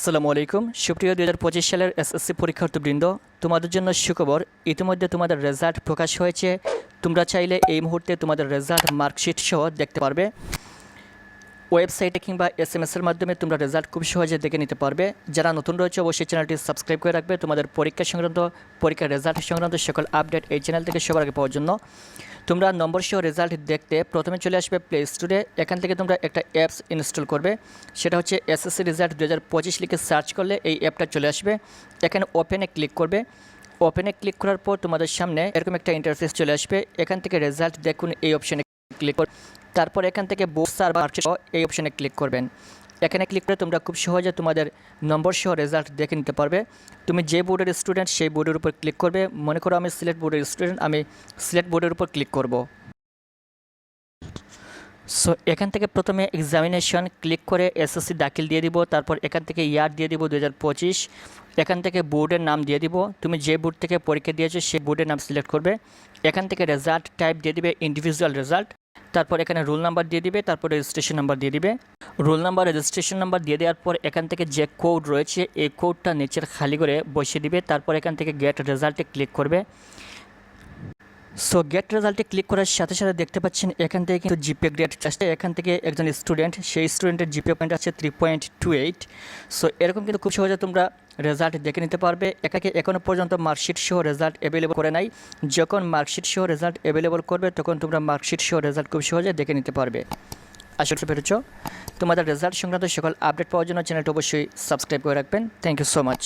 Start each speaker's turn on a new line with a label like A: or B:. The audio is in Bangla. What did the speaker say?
A: আসসালামু আলাইকুম। সুপ্রিয় দুই হাজার পঁচিশ সালের এসএসসি পরীক্ষার্থীবৃন্দ, তোমাদের জন্য সুখবর, ইতিমধ্যে তোমাদের রেজাল্ট প্রকাশ হয়েছে। তোমরা চাইলে এই মুহূর্তে তোমাদের রেজাল্ট মার্কশিট সহ দেখতে পারবে। ওয়েবসাইটে কিংবা এস এম এসের মাধ্যমে তোমরা রেজাল্ট খুব সহজে দেখে নিতে পারবে। যারা নতুন রয়েছে, অবশ্যই চ্যানেলটি সাবস্ক্রাইব করে রাখবে। তোমাদের পরীক্ষা সংক্রান্ত, পরীক্ষার রেজাল্ট সংক্রান্ত সকল আপডেট এই চ্যানেল থেকে সবার আগে পাওয়ার জন্য। তোমরা নম্বর সহ রেজাল্ট দেখতে প্রথমে চলে আসবে প্লে স্টোরে এখান থেকে তোমরা একটা অ্যাপস ইনস্টল করবে। সেটা হচ্ছে এসএসসি রেজাল্ট দু হাজার পঁচিশ লিখে সার্চ করলে এই অ্যাপটা চলে আসবে। এখানে ওপেনে ক্লিক করবে। ওপেনে ক্লিক করার পর তোমাদের সামনে এরকম একটা ইন্টারফেস চলে আসবে। এখান থেকে রেজাল্ট দেখুন এই অপশানে ক্লিক কর তারপর এখান থেকে বোর্ড সার বা মার্কশিট এই অপশানে ক্লিক করবেন। এখানে ক্লিক করে তোমরা খুব সহজে তোমাদের নম্বর সহ রেজাল্ট দেখে নিতে পারবে। তুমি যে বোর্ডের স্টুডেন্ট সেই বোর্ডের উপর ক্লিক করবে। মনে করো আমি সিলেট বোর্ডের স্টুডেন্ট আমি সিলেট বোর্ডের উপর ক্লিক করব। সো এখান থেকে প্রথমে এক্সামিনেশন ক্লিক করে এসএসসি দাখিল দিয়ে দিব, তারপর এখান থেকে ইয়ার দিয়ে দিব দু হাজার পঁচিশ, এখান থেকে বোর্ডের নাম দিয়ে দিব। তুমি যে বোর্ড থেকে পরীক্ষা দিয়েছ, সেই বোর্ডের নাম সিলেক্ট করবে। এখান থেকে রেজাল্ট টাইপ দিয়ে দিবে ইন্ডিভিজুয়াল রেজাল্ট তারপর এখানে রোল নাম্বার দিয়ে দিবে, তারপর রেজিস্ট্রেশন নাম্বার দিয়ে দিবে। রোল নাম্বার রেজিস্ট্রেশন নাম্বার দিয়ে দেওয়ার পর এখান থেকে যে কোড রয়েছে, এই কোডটা নিচের খালি করে বসিয়ে দিবে, তারপর এখান থেকে গেট রেজাল্টে ক্লিক করবে। সো গেট রেজাল্টে ক্লিক করার সাথে সাথে দেখতে পাচ্ছেন এখান থেকে কিন্তু জিপে গ্রেড আসছে। এখান থেকে একজন স্টুডেন্ট সেই স্টুডেন্টের জিপে পয়েন্ট আছে three point two eight so এরকম কিন্তু খুব সহজে তোমরা রেজাল্ট দেখে নিতে পারবে। একাকে এখনও পর্যন্ত মার্কশিট সহ রেজাল্ট অ্যাভেলেবল করে নাই। যখন মার্কশিট সহ রেজাল্ট অ্যাভেলেবল করবে, তখন তোমরা মার্কশিট সহ রেজাল্ট খুব সহজে দেখে নিতে পারবে। আসলে পেরেছ? তোমাদের রেজাল্ট সংক্রান্ত সকল আপডেট পাওয়ার জন্য চ্যানেলটি অবশ্যই সাবস্ক্রাইব করে রাখবেন। Thank you so much